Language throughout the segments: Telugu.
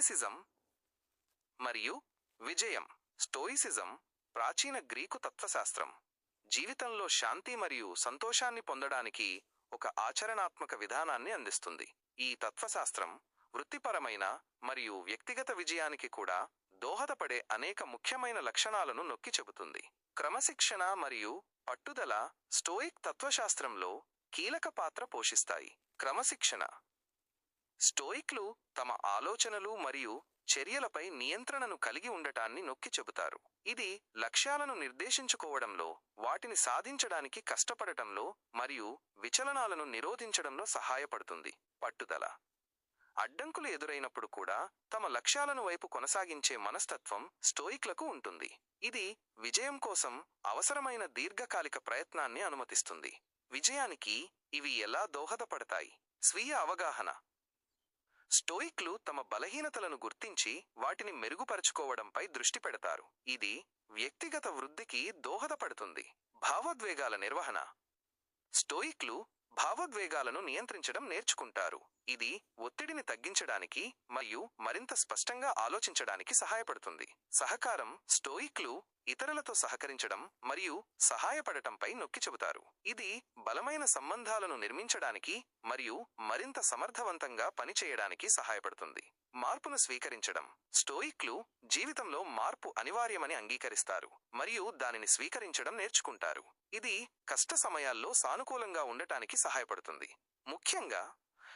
స్టోయిసిజం మరియు విజయం. స్టోయిసిజం ప్రాచీన గ్రీకు తత్వశాస్త్రం. జీవితంలో శాంతి మరియు సంతోషాన్ని పొందడానికి ఒక ఆచరణాత్మక విధానాన్ని అందిస్తుంది. ఈ తత్వశాస్త్రం వృత్తిపరమైన మరియు వ్యక్తిగత విజయానికి కూడా దోహదపడే అనేక ముఖ్యమైన లక్షణాలను నొక్కి చెబుతుంది. క్రమశిక్షణ మరియు పట్టుదల స్టోయిక్ తత్వశాస్త్రంలో కీలక పాత్ర పోషిస్తాయి. క్రమశిక్షణ స్టోయిక్లు తమ ఆలోచనలు మరియు చర్యలపై నియంత్రణను కలిగి ఉండటాన్ని నొక్కి చెబుతారు. ఇది లక్ష్యాలను నిర్దేశించుకోవడంలో వాటిని సాధించడానికి కష్టపడటంలో మరియు విచలనాలను నిరోధించడంలో సహాయపడుతుంది. పట్టుదల. అడ్డంకులు ఎదురైనప్పుడు కూడా తమ లక్ష్యాలను వైపు కొనసాగించే మనస్తత్వం స్టోయిక్లకు ఉంటుంది. ఇది విజయం కోసం అవసరమైన దీర్ఘకాలిక ప్రయత్నాన్ని అనుమతిస్తుంది. విజయానికి ఇవి ఎలా దోహదపడతాయి? స్వీయ అవగాహన. స్టోయిక్లు తమ బలహీనతలను గుర్తించి వాటిని మెరుగుపరుచుకోవడంపై దృష్టి పెడతారు. ఇది వ్యక్తిగత వృద్ధికి దోహదపడుతుంది. భావోద్వేగాల నిర్వహణ. స్టోయిక్లు భావోద్వేగాలను నియంత్రించడం నేర్చుకుంటారు. ఇది ఒత్తిడిని తగ్గించడానికి మరియు మరింత స్పష్టంగా ఆలోచించడానికి సహాయపడుతుంది. సహకారం స్టోయిక్లు ఇతరులతో సహకరించడం మరియు సహాయపడటంపై నొక్కి చెబుతారు. ఇది బలమైన సంబంధాలను నిర్మించడానికి మరియు మరింత సమర్థవంతంగా పనిచేయడానికి సహాయపడుతుంది. మార్పును స్వీకరించడం. స్టోయిక్లు జీవితంలో మార్పు అనివార్యమని అంగీకరిస్తారు మరియు దానిని స్వీకరించడం నేర్చుకుంటారు. ఇది కష్ట సమయాల్లో సానుకూలంగా ఉండటానికి సహాయపడుతుంది. ముఖ్యంగా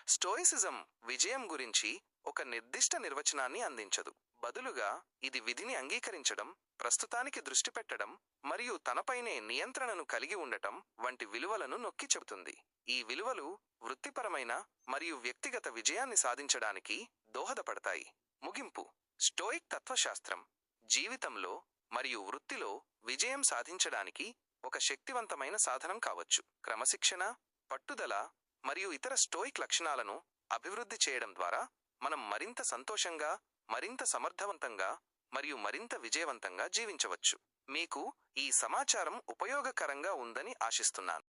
స్టోయిసిజం విజయం గురించి ఒక నిర్దిష్ట నిర్వచనాన్ని అందించదు. బదులుగా ఇది విధిని అంగీకరించడం ప్రస్తుతానికి దృష్టి పెట్టడం మరియు తనపైనే నియంత్రణను కలిగి ఉండటం వంటి విలువలను నొక్కి చెబుతుంది. ఈ విలువలు వృత్తిపరమైన మరియు వ్యక్తిగత విజయాన్ని సాధించడానికి దోహదపడతాయి. ముగింపు. స్టోయిక్ తత్వశాస్త్రం. జీవితంలో మరియు వృత్తిలో విజయం సాధించడానికి ఒక శక్తివంతమైన సాధనం కావచ్చు. క్రమశిక్షణ పట్టుదల మరియు ఇతర స్టోయిక్ లక్షణాలను అభివృద్ధి చేయడం ద్వారా మనం మరింత సంతోషంగా మరింత సమర్థవంతంగా మరియు మరింత విజయవంతంగా జీవించవచ్చు. మీకు ఈ సమాచారం ఉపయోగకరంగా ఉందని ఆశిస్తున్నాను.